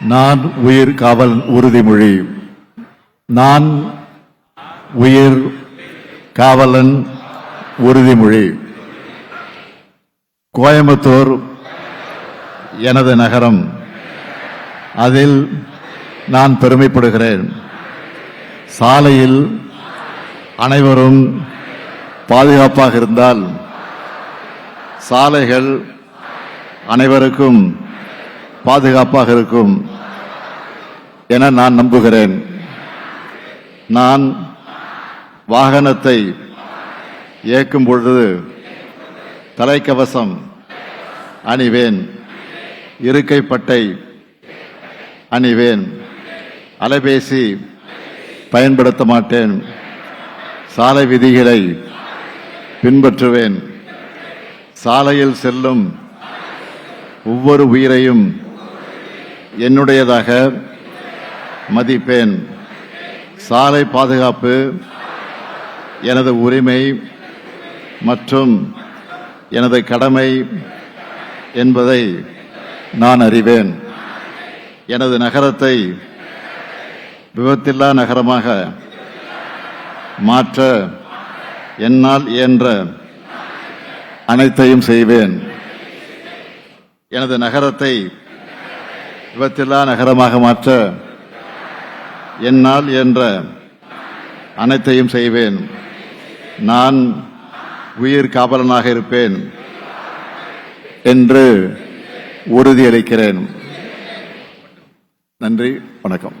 நான் உயிர் காவல் உறுதிமொழி நான் உயிர் காவலன் உறுதிமொழி கோயம்புத்தூர் எனது நகரம். அதில் நான் பெருமைப்படுகிறேன். சாலையில் அனைவரும் பாதுகாப்பாக இருந்தால் சாலைகள் அனைவருக்கும் பாதுகாப்பாக இருக்கும் என நான் நம்புகிறேன். நான் வாகனத்தை இயக்கும் பொழுது தலைக்கவசம் அணிவேன் இருக்கை பட்டை அணிவேன் அலைபேசி பயன்படுத்த மாட்டேன் சாலை விதிகளை பின்பற்றுவேன் சாலையில் செல்லும் ஒவ்வொரு உயிரையும் என்னுடையதாக மதிப்பேன். சாலை பாதுகாப்பு எனது உரிமை மற்றும் எனது கடமை என்பதை நான் அறிவேன். எனது நகரத்தை விபத்தில்லா நகரமாக மாற்ற என்னால் இயன்ற அனைத்தையும் செய்வேன். எனது நகரத்தை விபத்தில்லா நகரமாக மாற்ற என்னால் என்ற அனைத்தையும் செய்வேன். நான் உயிர் காவலனாக இருப்பேன் என்று உறுதியளிக்கிறேன். நன்றி வணக்கம்.